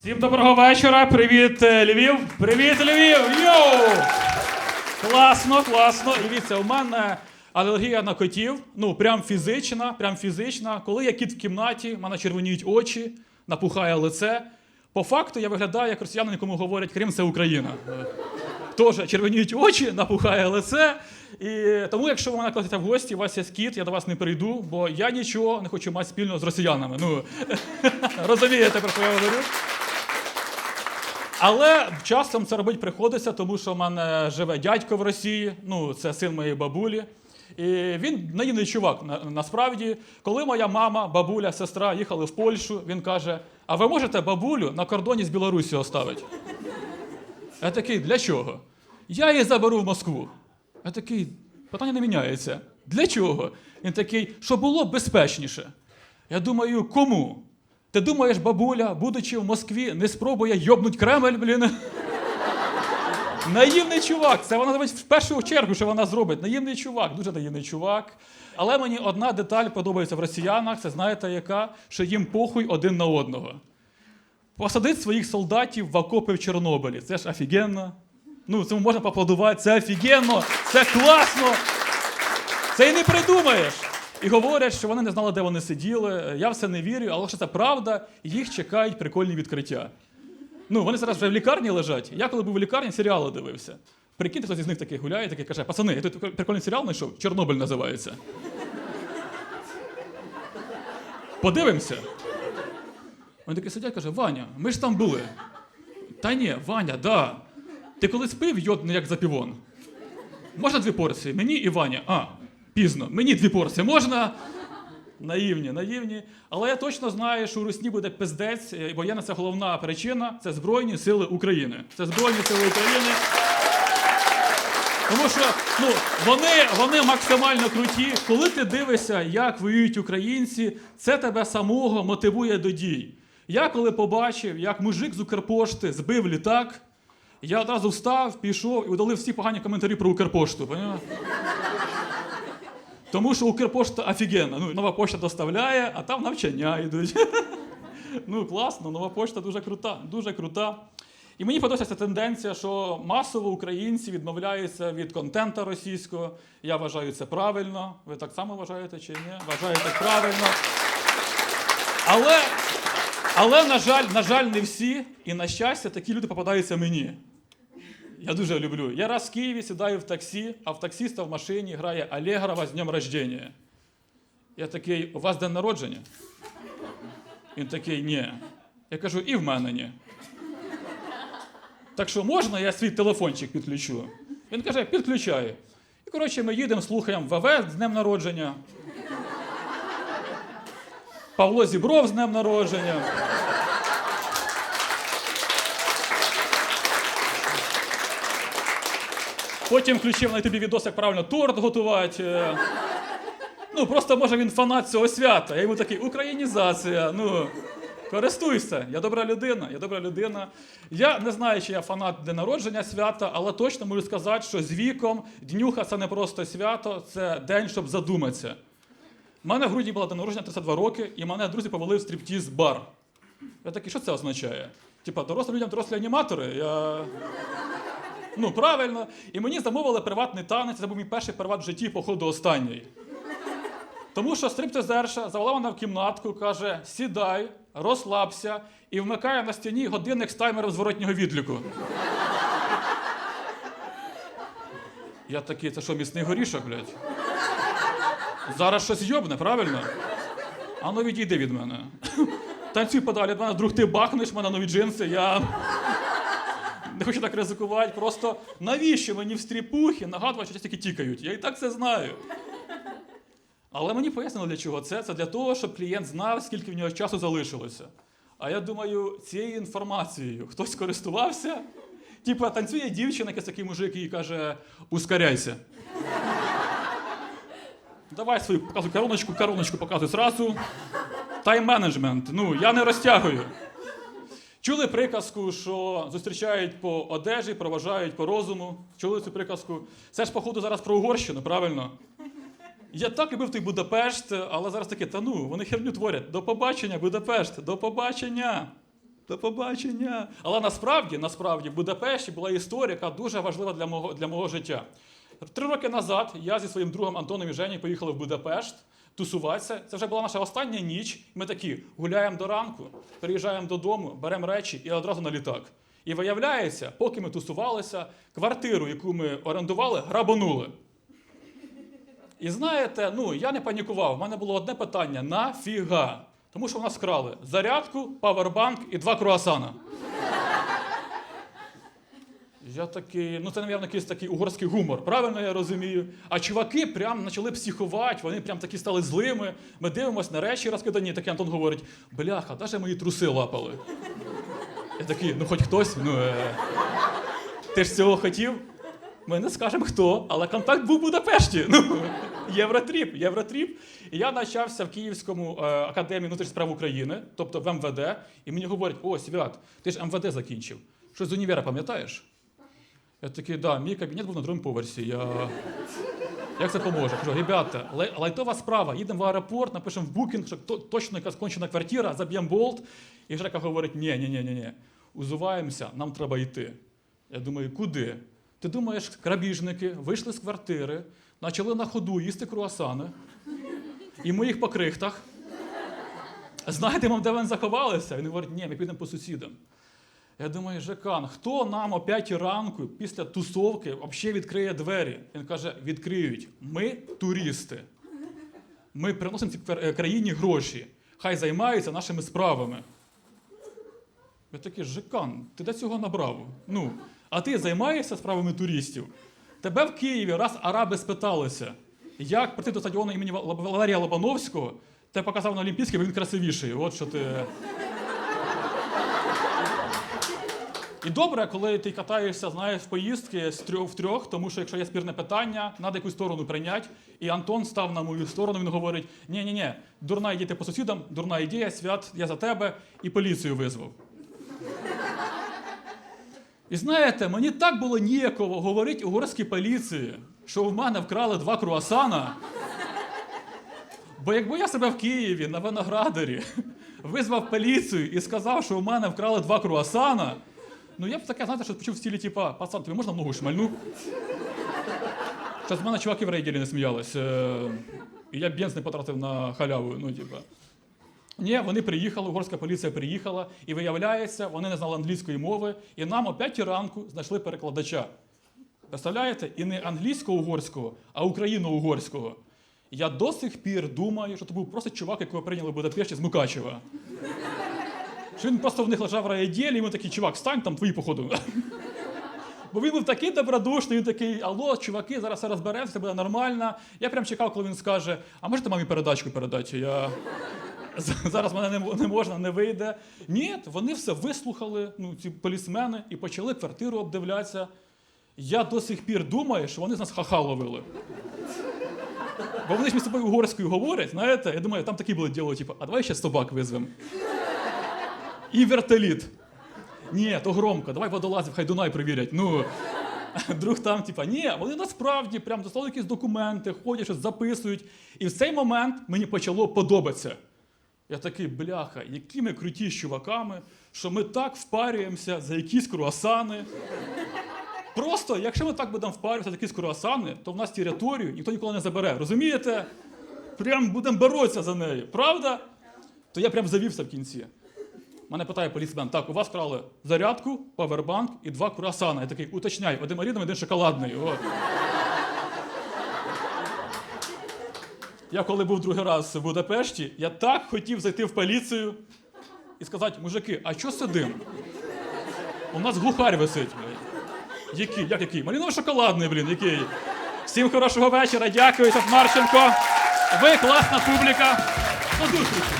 Всім доброго вечора. Привіт, е, Львів. Привіт, Львів! Йоу! Класно, класно. Дивіться, у мене алергія на котів. Ну, прям фізична, прям фізична. Коли я кіт в кімнаті, в мене червоніють очі, напухає лице. По факту я виглядаю як росіянин, якому говорять Крим це Україна. Е, Теж червоніють очі, напухає лице. І тому, якщо ви мене кличете в гості, у вас є кіт, я до вас не прийду, бо я нічого не хочу мати спільного з росіянами. Ну, розумієте, про що я говорю? Але часом це робити приходиться, тому що в мене живе дядько в Росії, ну це син моєї бабулі. І він наївний чувак. На, насправді, коли моя мама, бабуля, сестра їхали в Польщу, він каже: А ви можете бабулю на кордоні з Білорусі оставити? Я такий, для чого? Я її заберу в Москву. Я такий, питання не міняється. Для чого? Він такий, щоб було б безпечніше. Я думаю, кому? Ти думаєш, бабуля, будучи в Москві, не спробує йобнуть Кремль, блін? Наївний чувак. Це вона навіть в першу чергу, що вона зробить. Наївний чувак, дуже наївний чувак. Але мені одна деталь подобається в росіянах. Це знаєте, яка? Що їм похуй один на одного. Посадить своїх солдатів в окопи в Чорнобилі. Це ж офігенно. Ну, цьому можна поаплодувати. Це офігенно, це класно. Це і не придумаєш. І говорять, що вони не знали, де вони сиділи. Я в це не вірю, але що це правда, їх чекають прикольні відкриття. Ну, вони зараз вже в лікарні лежать. Я коли був в лікарні, серіали дивився. Прикиньте, хтось із них такий гуляє, такий каже: пацани, я тут прикольний серіал знайшов, Чорнобиль називається. Подивимося. Вони такі сидять, каже, Ваня, ми ж там були. Та ні, Ваня, да. Ти коли спив йод як запівон? Можна дві порції? Мені і Ваня. А, пізно. Мені дві порції можна. Наївні, наївні. Але я точно знаю, що у Русні буде пиздець, е, бо є на це головна причина це Збройні Сили України. Це Збройні Сили України. Тому що ну, вони, вони максимально круті. Коли ти дивишся, як воюють українці, це тебе самого мотивує до дій. Я коли побачив, як мужик з Укрпошти збив літак, я одразу встав, пішов і удалив всі погані коментарі про Укрпошту. Поняв? Тому що Укрпошта офігенна. Ну, нова пошта доставляє, а там навчання йдуть. ну, класно, нова пошта дуже крута, дуже крута. І мені подобається тенденція, що масово українці відмовляються від контента російського. Я вважаю це правильно. Ви так само вважаєте чи ні? Вважаєте правильно. Але, але на жаль, на жаль, не всі. І на щастя, такі люди попадаються мені. Я дуже люблю. Я раз в Києві сідаю в таксі, а в таксиста в машині грає Алегрова з днем рождения. Я такий, у вас день народження? Він такий, ні. Я кажу, і в мене ні. Так що можна, я свій телефончик підключу? Він каже, підключаю. І коротше, ми їдемо, слухаємо ВВ з днем народження. Павло Зібров з днем народження. Потім включив на тобі відос, як правильно торт готувати. Ну, просто може він фанат цього свята. Я йому такий українізація. Ну, користуйся. Я добра людина, я добра людина. Я не знаю, чи я фанат день народження свята, але точно можу сказати, що з віком днюха це не просто свято, це день, щоб задуматися. У мене в грудні було день народження 32 роки, і мене друзі повели в стриптіз бар. Я такий, що це означає? Типа, дорослим людям дорослі аніматори. Я... Ну, правильно. І мені замовили приватний танець. Це був мій перший приват в житті, походу, останній. Тому що стриптизерша завела мене в кімнатку, каже: сідай, розслабся і вмикає на стіні годинник з таймером зворотнього відліку. Я такий, це що, міцний горішок, блядь? Зараз щось йобне, правильно? А ну відійди від мене. Танцюй подалі від мене, вдруг ти бахнеш мене нові джинси, я. Не хочу так ризикувати. Просто навіщо мені в стріпухи нагадувати, що тільки тікають? Я і так це знаю. Але мені пояснили, для чого це. Це для того, щоб клієнт знав, скільки в нього часу залишилося. А я думаю, цією інформацією хтось користувався. Типа танцює дівчина, якийсь такий мужик і каже: ускоряйся. Давай свою показуй короночку, короночку показуй зразу. Тайм-менеджмент. Ну, я не розтягую. Чули приказку, що зустрічають по одежі, проважають по розуму. Чули цю приказку? Це ж, походу, зараз про Угорщину, правильно? Я так любив той Будапешт, але зараз таке, та ну, вони херню творять. До побачення, Будапешт, до побачення. До побачення. Але насправді, насправді, в Будапешті була історія, яка дуже важлива для мого, для мого життя. Три роки назад я зі своїм другом Антоном і Женєю поїхали в Будапешт тусуватися. Це вже була наша остання ніч. Ми такі гуляємо до ранку, приїжджаємо додому, беремо речі і одразу на літак. І виявляється, поки ми тусувалися, квартиру, яку ми орендували, грабанули. І знаєте, ну я не панікував. У мене було одне питання: нафіга? Тому що в нас вкрали зарядку, павербанк і два круасана. Я такий, ну це, мабуть, якийсь такий угорський гумор, правильно я розумію. А чуваки прям почали психувати, вони прям такі стали злими. Ми дивимося на речі розкидані, такий Антон говорить: бляха, навіть мої труси лапали. Я такий, ну хоч хтось, ну е, ти ж цього хотів? Ми не скажемо хто, але контакт був в Будапешті. Ну, Євротріп, Євротріп. І я навчався в Київському е, академії внутрішніх справ України, тобто в МВД, і мені говорять: о, Свят, ти ж МВД закінчив. Щось з універа пам'ятаєш? Я такий, да, мій кабінет був на другому поверсі. Я... Як це поможе? Кажу, ребята, лай- лайтова справа, їдемо в аеропорт, напишемо в букінг, що то- точно якась кончена квартира, заб'ємо болт. І Жека говорить: ні, ні, ні, ні, ні. Узуваємося, нам треба йти. Я думаю, куди? Ти думаєш, крабіжники вийшли з квартири, почали на ходу їсти круасани, і ми їх по крихтах. Знаєте, де вони заховалися? Він говорить, ні, ми підемо по сусідам. Я думаю, Жекан, хто нам о 5 ранку після тусовки взагалі відкриє двері? Він каже: відкриють. Ми туристи. Ми приносимо цій е, країні гроші. Хай займаються нашими справами. Я такий, Жекан, ти де цього набрав? Ну, а ти займаєшся справами туристів? Тебе в Києві раз араби спиталися, як прийти до стадіону імені Валерія Лобановського, ти показав на Олімпійський, бо він красивіший. От що ти. І добре, коли ти катаєшся, знаєш, в поїздки з трьох в трьох, тому що якщо є спірне питання, треба якусь сторону прийняти. І Антон став на мою сторону, він говорить: ні ні ні дурна ідея по сусідам, дурна ідея, свят, я за тебе, і поліцію визвав. І знаєте, мені так було ніяково говорити угорській поліції, що в мене вкрали два круасана. Бо якби я себе в Києві на виноградарі визвав поліцію і сказав, що у мене вкрали два круасана, ну я б таке, знаєте, що почув в стілі, типа, пацан, тобі можна в ногу шмальну? Що з мене чуваки в рейдері не сміялись. е, І я бенз не потратив на халяву. Ну, типа. Ні, вони приїхали, угорська поліція приїхала, і виявляється, вони не знали англійської мови, і нам о 5 ранку знайшли перекладача. Представляєте? І не англійсько-угорського, а україно-угорського. Я до сих пір думаю, що це був просто чувак, якого прийняли в Будапешті з Мукачева. Що він просто в них лежав райділі, і ми такий, чувак, стань там твої походу. Бо він був такий добродушний, він такий, алло, чуваки, зараз все розберемося, все буде нормально. Я прям чекав, коли він скаже, а можете мамі передачку передати? Я... Зараз мене не, не можна, не вийде. Ні, вони все вислухали, ну, ці полісмени, і почали квартиру обдивлятися. Я до сих пір думаю, що вони з нас ха-ха ловили. Бо вони ж між собою угорською говорять, знаєте, я думаю, там такі були діло, типу, а давай ще собак визвемо. І вертоліт. Ні, то громко, давай водолазів, хай Дунай перевірять. Ну, друг там, типа, ні, вони насправді прям дослали якісь документи, ходять, щось записують. І в цей момент мені почало подобатися. Я такий, бляха, які ми круті з чуваками, що ми так впарюємося за якісь круасани. Просто, якщо ми так будемо впарюватися за якісь круасани, то в нас територію ніхто ніколи не забере. Розумієте? Прям будемо боротися за неї. Правда? То я прям завівся в кінці. Мене питає поліцмен, так, у вас вкрали зарядку, павербанк і два круасана. Я такий, уточняй, один маріновий, один шоколадний. От. Я коли був другий раз в Будапешті, я так хотів зайти в поліцію і сказати, мужики, а що сидим? У нас глухарь висить. Який? Як який? Маліново шоколадний, блін, який? Всім хорошого вечора, дякую, Марченко. Ви класна публіка. До зустрічі!